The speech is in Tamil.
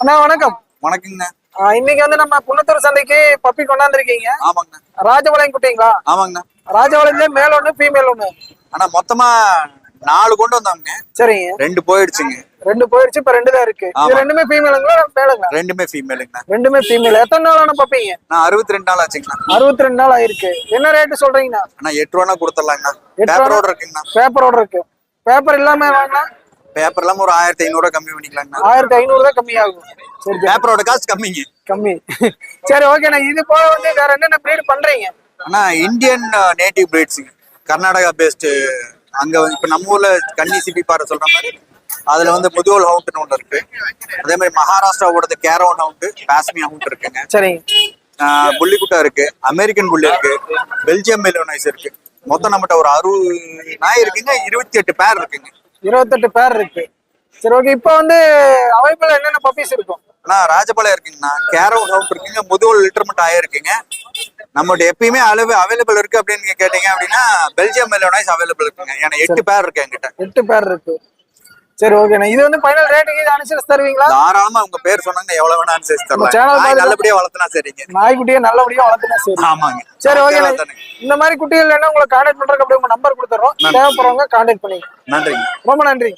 அண்ணா வணக்கம். வணக்கங்கண்ணா இன்னைக்கு வந்து நம்ம குன்னத்தூர் சந்தைக்கு பப்பி கொண்டாந்துருக்கீங்க. ஆமாங்கண்ணா ராஜபாளையம் குட்டிங்களா? ஆமாங்கண்ணா ராஜபாளையம்ல மேல் ஒண்ணு ஃபீமேல் ஒண்ணு. ஆனா மொத்தமா நாலு கொண்டு வந்தாங்க சரிங்க. ரெண்டு போயிடுச்சுங்க. ரெண்டு போயிடுச்சு இப்ப ரெண்டு தான் இருக்கு. ரெண்டுமே ஃபீமேலுங்களா மேலுங்களா ரெண்டுமே ஃபீமேலுங்கண்ணா ரெண்டுமே ஃபீமேல் எத்தனை நாளான பப்பிங்க? நான் அறுபத்தி ரெண்டு நாள் ஆச்சுங்கண்ணா. அறுபத்தி ரெண்டு நாள் ஆயிருக்கு. என்ன ரேட்டு சொல்றீங்கண்ணா? அண்ணா எட்டு ரூபா கொடுத்துடலாங்கண்ணா. பேப்பரோட இருக்குங்கண்ணா. பேப்பரோட இருக்கு. பேப்பர் இல்லாம வாங்கினா பேப்பர் இல்லாம ஒரு ஆயிரத்தி ஐநூறு கம்மி பண்ணிக்கலாங்கண்ணா. ஆயிரத்தி ஐநூறு தான் கம்மி ஆகும் சரி. பேப்பரோட காசு கம்மிங்க. கம்மி. சரி ஓகேண்ணா இது போக வந்து வேற என்னென்ன ப்ரீட் பண்றீங்க? அண்ணா இந்தியன் நேட்டிவ் பிரீட்ஸுங்க கர்நாடகா பேஸ்ட் அங்க இப்ப நம்ம ஊர்ல கன்னி சிப்பி பாறை சொல்ற மாதிரி அதுல வந்து முதுவல் ஹவுண்ட்னு ஒன்று இருக்கு. அதே மாதிரி மகாராஷ்டிராவோடது கேரோன் ஹவுண்ட் பாஸ்மி ஹவுண்ட் இருக்குங்க. சரிங்க. புள்ளிக்குட்டா இருக்கு அமெரிக்கன் புள்ளி இருக்கு பெல்ஜியம் மெலோனைஸ் இருக்கு. மொத்தம் நம்மகிட்ட ஒரு அறுபது நாய் இருக்குங்க இருபத்தி எட்டு பேர் இருக்குங்க. இருபத்தெட்டு பேர் இருக்கு. சரி ஓகே இப்போ வந்து அவைபிள் என்னென்ன பப்பீஸ் இருக்கும்? ஆனா ராஜபாளையம் இருக்குங்கண்ணா. கேரவன் ஹவுண்ட் இருக்குங்க. முதுவல் லிட்டர்மெண்ட் ஆயிருக்குங்க. நம்மகிட்ட எப்பயுமே அளவு அவைலபிள் இருக்கு அப்படின்னு கேட்டீங்க அப்படின்னா பெல்ஜியம் மெலோனைஸ் அவைலபிள் இருக்குங்க. ஏன்னா எட்டு பேர் இருக்கு என்கிட்ட. எட்டு பேர் இருக்கு. சரி ஓகேண்ணா இது வந்து ஃபைனல் ரேட்டுக்கு இது அனுசரிச்சு தருவீங்களா? தாராளமா உங்க பேர் சொன்னாங்க எவ்வளவு வேணா அனுசரிச்சு தரலாம். நாய் பாருங்க. நல்லபடியா வளர்த்துனா சரிங்க. நாய்க்குட்டியை நல்லபடியா வளர்த்துனா சரி. ஆமாங்க. சரி ஓகே. இந்த மாதிரி குட்டிகள் என்ன உங்களை கான்டாக்ட் பண்றதுக்கு அப்படியே தேவைப்படுறவங்க கான்டாக்ட் பண்ணிக்கலாம் நன்றிங்க. ரொம்ப நன்றி